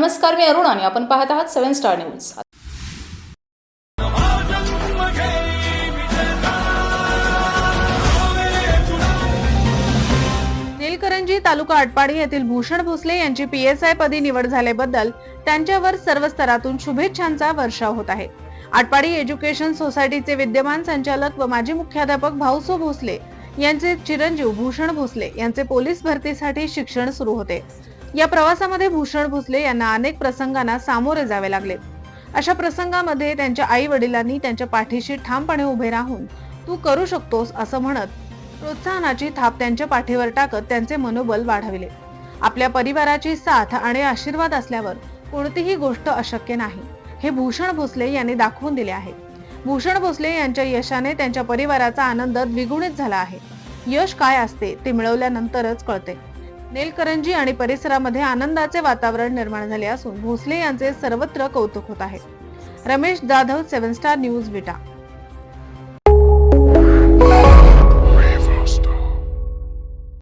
नमस्कार मी अरुण आणि आपण पाहत आहात seven star news. Nilkaranji taluka Atpadi येथील भूषण भोसले यांची पीएसआय पदी निवड झाल्याबद्दल त्यांच्यावर सर्व स्तरातून शुभेच्छांचा वर्षाव होत आहे. आटपाडी एज्युकेशन सोसायटीचे विद्यमान संचालक व माजी मुख्याध्यापक भाऊसो भोसले यांचे चिरंजीव भूषण भोसले यांचे पोलीस भरतीसाठी शिक्षण सुरू होते. या प्रवासामध्ये भूषण भोसले यांना अनेक प्रसंगांना सामोरे जावे लागले. अशा प्रसंगामध्ये त्यांच्या आई वडिलांनी त्यांच्या पाठीशी ठामपणे उभे राहून तू करू शकतोस असं म्हणत प्रोत्साहनाची थाप त्यांच्या पाठीवर टाकत त्यांचे मनोबल वाढविले. आपल्या परिवाराची साथ आणि आशीर्वाद असल्यावर कोणतीही गोष्ट अशक्य नाही हे भूषण भोसले यांनी दाखवून दिले आहे. भूषण भोसले यांच्या यशाने त्यांच्या परिवाराचा आनंद द्विगुणित झाला आहे. यश काय असते ते मिळवल्यानंतरच कळते. नेलकरंजी आणि परिसरामध्ये आनंदाचे वातावरण निर्माण झाले असून भोसले यांचे सर्वत्र कौतुक होत आहे. Ramesh Jadhav seven star news Vita.